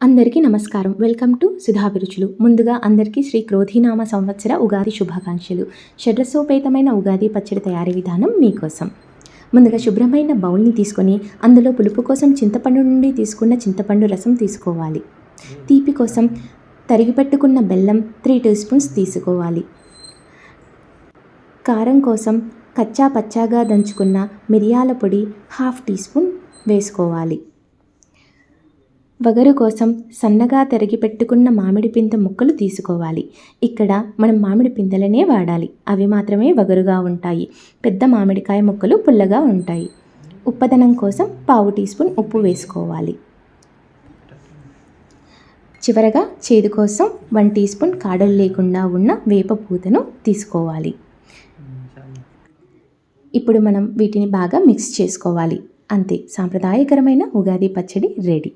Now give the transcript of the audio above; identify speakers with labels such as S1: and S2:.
S1: అందరికీ నమస్కారం. Welcome to సుధాభిరుచులు ముందుగా అందరికీ శ్రీ క్రోధినామ సంవత్సర ఉగాది శుభాకాంక్షలు. షడ్రసోపేతమైన ఉగాది పచ్చడి తయారీ విధానం మీకోసం. ముందుగా శుభ్రమైన బౌల్ని తీసుకొని అందులో పులుపు కోసం చింతపండు నుండి తీసుకున్న చింతపండు రసం తీసుకోవాలి. తీపి కోసం తరిగి పెట్టుకున్న బెల్లం త్రీ టీ స్పూన్స్ తీసుకోవాలి. కారం కోసం కచ్చా పచ్చాగా దంచుకున్న మిరియాల పొడి హాఫ్ టీ స్పూన్ వేసుకోవాలి. వగరు కోసం సన్నగా తరిగి పెట్టుకున్న మామిడి పిందె ముక్కలు తీసుకోవాలి. ఇక్కడ మనం మామిడి పిందెలనే వాడాలి. అవి మాత్రమే వగరుగా ఉంటాయి. పెద్ద మామిడికాయ ముక్కలు పుల్లగా ఉంటాయి. ఉప్పదనం కోసం పావు టీ స్పూన్ ఉప్పు వేసుకోవాలి. చివరగా చేదు కోసం వన్ టీ స్పూన్ కాడలు లేకుండా ఉన్న వేప పూతను తీసుకోవాలి. ఇప్పుడు మనం వీటిని బాగా మిక్స్ చేసుకోవాలి. అంతే. సాంప్రదాయకరమైన ఉగాది పచ్చడి రెడీ.